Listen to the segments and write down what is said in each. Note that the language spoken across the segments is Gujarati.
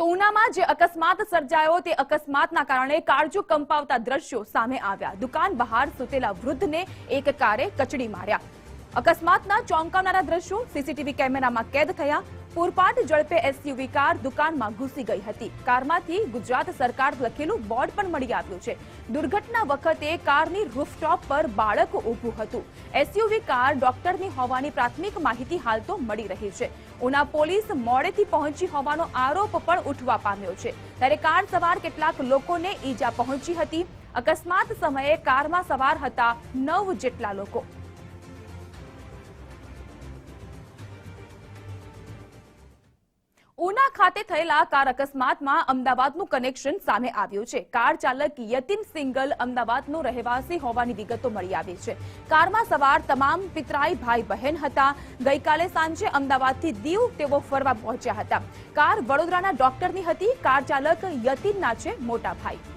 તો ઉનામાં જે અકસ્માત સર્જાયો તે અકસ્માતના કારણે કાળજુ કંપાવતા દ્રશ્યો સામે આવ્યા. દુકાન બહાર સૂતેલા વૃદ્ધને એક કારે કચડી માર્યા. અકસ્માતના ચોંકાવનારા દ્રશ્યો સીસીટીવી કેમેરામાં કેદ થયા. પૂરપાટ ઝડપે એસયુવી કાર દુકાનમાં ઘૂસી ગઈ હતી. કારમાંથી ગુજરાત સરકાર લખેલું બોર્ડ પણ મળી આવ્યું છે. દુર્ઘટના વખતે કારની રૂફટોપ પર બાળક ઊભું હતું. એસયુવી કાર ડોક્ટરની હોવાની પ્રાથમિક માહિતી હાલ તો મળી રહી છે. ઉના પોલીસ મોડેથી પહોંચી હોવાનો આરોપ પણ ઉઠવા પામ્યો છે. ત્યારે કાર સવાર કેટલાક લોકોને ઈજા પહોંચી હતી. અકસ્માત સમયે કારમાં સવાર હતા નવ જેટલા લોકો. ઉના ખાતે થયેલા કાર અકસ્માતમાં અમદાવાદનું કનેક્શન સામે આવ્યું છે. કાર ચાલક યતિન સિંગલ અમદાવાદનો રહેવાસી હોવાની વિગતો મળી આવી છે. કારમાં સવાર તમામ પિતરાઈ ભાઈ બહેન હતા. ગઈકાલે સાંજે અમદાવાદથી દીવ તેઓ ફરવા પહોંચ્યા હતા. કાર વડોદરાના ડોક્ટરની હતી. કાર ચાલક યતિનના છે મોટા ભાઈ.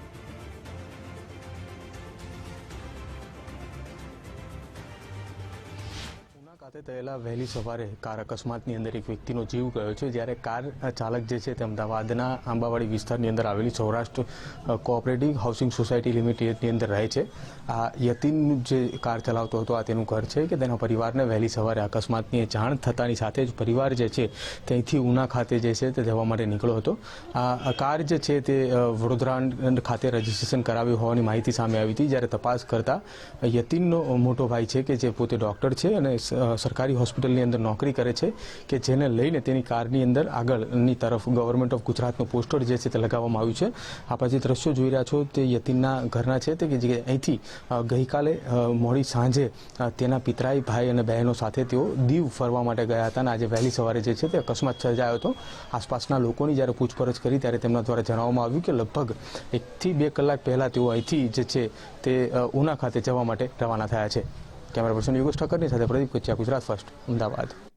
ખાતે થયેલા વહેલી સવારે કાર અકસ્માતની અંદર એક વ્યક્તિનો જીવ ગયો છે, જ્યારે કાર ચાલક જે છે તે અમદાવાદના આંબાવાડી વિસ્તારની અંદર આવેલી સૌરાષ્ટ્ર કોઓપરેટિવ હાઉસિંગ સોસાયટી લિમિટેડની અંદર રહે છે. આ યતિન જે કાર ચલાવતો હતો, આ તેનું ઘર છે કે તેના પરિવારને વહેલી સવારે અકસ્માતની જાણ થતાની સાથે જ પરિવાર જે છે ત્યાંથી ઉના ખાતે જે છે તે જવા માટે નીકળ્યો હતો. આ કાર જે છે તે વડોદરા ખાતે રજીસ્ટ્રેશન કરાવ્યું હોવાની માહિતી સામે આવી હતી, જ્યારે તપાસ કરતા યતિનનો મોટો ભાઈ છે કે જે પોતે ડૉક્ટર છે અને સરકારી હોસ્પિટલની અંદર નોકરી કરે છે કે જેને લઈને તેની કારની અંદર આગળની તરફ ગવર્મેન્ટ ઓફ ગુજરાતનું પોસ્ટર જે છે તે લગાવવામાં આવ્યું છે. આપ જે દ્રશ્યો જોઈ રહ્યા છો તે યતિનના ઘરના છે તે કે જે અહીંથી ગઈકાલે મોડી સાંજે તેના પિતરાઈ, ભાઈ અને બહેનો સાથે તેઓ દીવ ફરવા માટે ગયા હતા અને આજે વહેલી સવારે જે છે તે અકસ્માત સર્જાયો હતો. આસપાસના લોકોની જ્યારે પૂછપરછ કરી ત્યારે તેમના દ્વારા જણાવવામાં આવ્યું કે લગભગ એકથી બે કલાક પહેલાં તેઓ અહીંથી જે છે તે ઉના ખાતે જવા માટે રવાના થયા છે. કેમેરા પર્સન યોગેશ ઠક્કરની સાથે પ્રદીપ કચ્યા ગુજરાત ફર્સ્ટ અમદાવાદ.